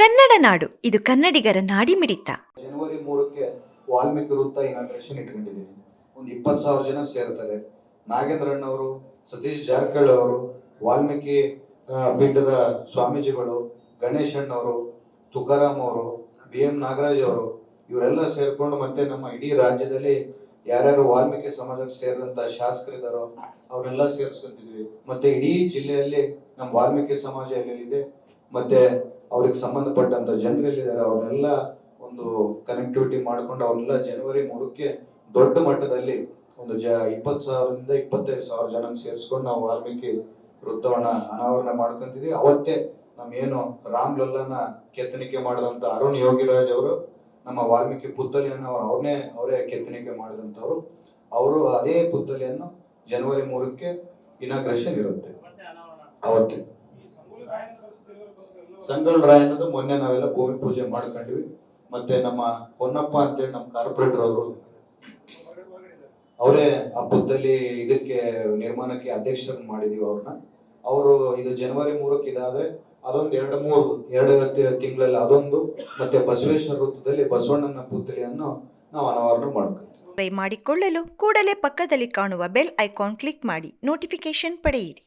ಕನ್ನಡ ನಾಡು, ಇದು ಕನ್ನಡಿಗರ ನಾಡಿಮಿಡಿತ ಜನವರಿ ಮೂರಕ್ಕೆ ವಾಲ್ಮೀಕಿ ವೃತ್ತ ಇನಾಗ್ರೇಷನ್ ಇಟ್ಕೊಂಡಿದ್ದೀವಿ ಒಂದು ಇಪ್ಪತ್ತು ಸಾವಿರ ಜನ ಸೇರ್ತಾರೆ. ನಾಗೇಂದ್ರಣ್ಣ ಅವರು ಸತೀಶ್ ಜಾರಕಿಹೊಳಿ ಅವರು, ವಾಲ್ಮೀಕಿ ಪೀಠದ ಸ್ವಾಮೀಜಿಗಳು ಗಣೇಶಣ್ಣವರು ತುಕಾರಾಮ್ ಅವರು ಬಿ ಎಂ ನಾಗರಾಜ್ ಅವರು, ಇವರೆಲ್ಲ ಸೇರ್ಕೊಂಡು ಮತ್ತೆ ನಮ್ಮ ಇಡೀ ರಾಜ್ಯದಲ್ಲಿ ಯಾರ್ಯಾರು ವಾಲ್ಮೀಕಿ ಸಮಾಜಕ್ಕೆ ಸೇರಿದಂತ ಶಾಸಕರಿದ್ದಾರೋ ಅವರೆಲ್ಲ ಸೇರಿಸ್ಕೊಂತಿದ್ವಿ. ಮತ್ತೆ ಇಡೀ ಜಿಲ್ಲೆಯಲ್ಲಿ ನಮ್ಮ ವಾಲ್ಮೀಕಿ ಸಮಾಜ ಎಲ್ಲೆಲ್ಲಿದೆ? ಮತ್ತೆ ಅವ್ರಿಗೆ ಸಂಬಂಧಪಟ್ಟಂತ ಎಲ್ಲಿದ್ದಾರೆ ಅವ್ರನ್ನೆಲ್ಲ ಒಂದು ಕನೆಕ್ಟಿವಿಟಿ ಮಾಡ್ಕೊಂಡು ಅವ್ರನ್ನೆಲ್ಲ ಜನವರಿ ಮೂರಕ್ಕೆ ದೊಡ್ಡ ಮಟ್ಟದಲ್ಲಿ ಒಂದು ಜ ಇಪ್ಪತ್ತು ಸಾವಿರದಿಂದ ಇಪ್ಪತ್ತೈದು ಸಾವಿರ ಜನ ಸೇರಿಸ್ಕೊಂಡು ನಾವು ವಾಲ್ಮೀಕಿ ವೃತ್ತವನ್ನ ಅನಾವರಣ ಮಾಡ್ಕೊಂತಿದ್ವಿ. ಅವತ್ತೇ ನಮ್ಮ ಏನು ರಾಮ್ ಕೆತ್ತನಿಕೆ ಮಾಡಿದಂತ ಅರುಣ್ ಯೋಗಿರಾಜ್ ಅವರು ನಮ್ಮ ವಾಲ್ಮೀಕಿ ಪುತ್ತಲಿಯನ್ನು ಅವ್ರು ಅವ್ರನ್ನೇ ಅವರೇ ಕೆತ್ತನಿಕೆ ಮಾಡಿದಂಥವ್ರು. ಅವರು ಅದೇ ಪುತ್ತಲಿಯನ್ನು ಜನವರಿ ಮೂರಕ್ಕೆ ಇನಾಗ್ರೇಷನ್ ಇರುತ್ತೆ. ಅವತ್ತೇ. ಸಂಗೊಳ್ಳ ಅನ್ನೋದು ಮೊನ್ನೆ ನಾವೆಲ್ಲ ಭೂಮಿ ಪೂಜೆ ಮಾಡ್ಕೊಂಡ್ವಿ. ಮತ್ತೆ ನಮ್ಮ ಹೊನ್ನಪ್ಪ ಅಂತೇಳಿ ನಮ್ಮ ಕಾರ್ಪೊರೇಟರ್ ಅವರು. ಅವರೇ ಆ ಬುದ್ಧಲ್ಲಿ ಇದಕ್ಕೆ ನಿರ್ಮಾಣಕ್ಕೆ ಅಧ್ಯಕ್ಷರನ್ನ ಮಾಡಿದೀವಿ ಅವ್ರನ್ನ. ಅವರು ಇದು ಜನವರಿ ಮೂರಕ್ಕೆ ಇದಾದ್ರೆ ಅದೊಂದು ಎರಡು ಮೂರು, ಎರಡು ತಿಂಗಳಲ್ಲಿ ಅದೊಂದು, ಮತ್ತೆ ಬಸವೇಶ್ವರ ವೃತ್ತದಲ್ಲಿ ಬಸವಣ್ಣನ ಪುತ್ಥಳಿಯನ್ನು ನಾವು ಅನಾವರಣ ಮಾಡ್ತೀವಿ ಮಾಡಿಕೊಳ್ಳಲು ಕೂಡಲೇ ಪಕ್ಕದಲ್ಲಿ ಕಾಣುವ ಬೆಲ್ ಐಕಾನ್ ಕ್ಲಿಕ್ ಮಾಡಿ ನೋಟಿಫಿಕೇಶನ್ ಪಡೆಯಿರಿ.